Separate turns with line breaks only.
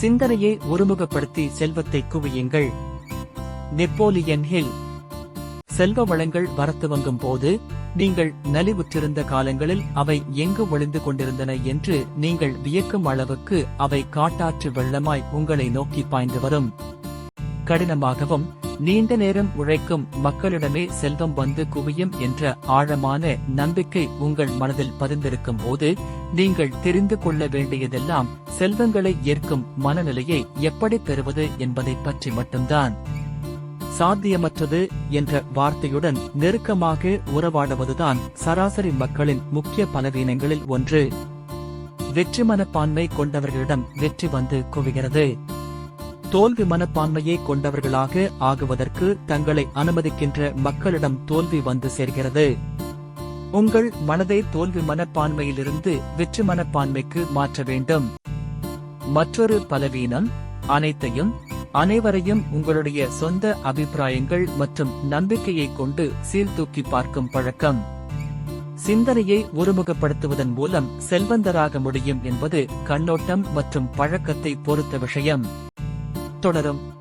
சிந்தனையை ஒருமுகப்படுத்தி செல்வத்தை குவியுங்கள். Napoleon hill. செல்வ வளங்கள் வரத்துவங்கும் போது நீங்கள் நலிவுற்றிருந்த காலங்களில் அவை எங்கு ஒளிந்து கொண்டிருந்தன என்று நீங்கள் வியக்கும் அளவுக்கு அவை காட்டாற்று வெள்ளமாய் உங்களை நோக்கி பாய்ந்து வரும். கடினமாகவும் நீண்ட நேரம் உழைக்கும் மக்களிடமே செல்வம் வந்து குவியும் என்ற ஆழமான நம்பிக்கை உங்கள் மனதில் பதிந்திருக்கும் போது நீங்கள் தெரிந்து கொள்ள வேண்டியதெல்லாம் செல்வங்களை ஏற்கும் மனநிலையை எப்படி பெறுவது என்பதை பற்றி மட்டும்தான் சாத்தியமற்றது என்ற வார்த்தையுடன் நெருக்கமாக உறவாடுவதுதான் சராசரி மக்களின் முக்கிய பலவீனங்களில் ஒன்று. வெற்றி மனப்பான்மை கொண்டவர்களிடம் வெற்றி வந்து குவிகிறது. தோல்வி மனப்பான்மையை கொண்டவர்களாக ஆகுவதற்கு தங்களை அனுமதிக்கின்ற மக்களிடம் தோல்வி வந்து சேர்கிறது. உங்கள் மனதை தோல்வி மனப்பான்மையிலிருந்து வெற்றி மனப்பான்மைக்கு மாற்ற வேண்டும். மற்றொரு பலவீனம் அனைத்தையும் அனைவரையும் உங்களுடைய சொந்த அபிப்பிராயங்கள் மற்றும் நம்பிக்கையை கொண்டு சீர்தூக்கி பார்க்கும் பழக்கம். சிந்தனையை ஒருமுகப்படுத்துவதன் மூலம் செல்வந்தராக முடியும் என்பது கண்ணோட்டம் மற்றும் பழக்கத்தை பொறுத்த விஷயம். தொடரும்.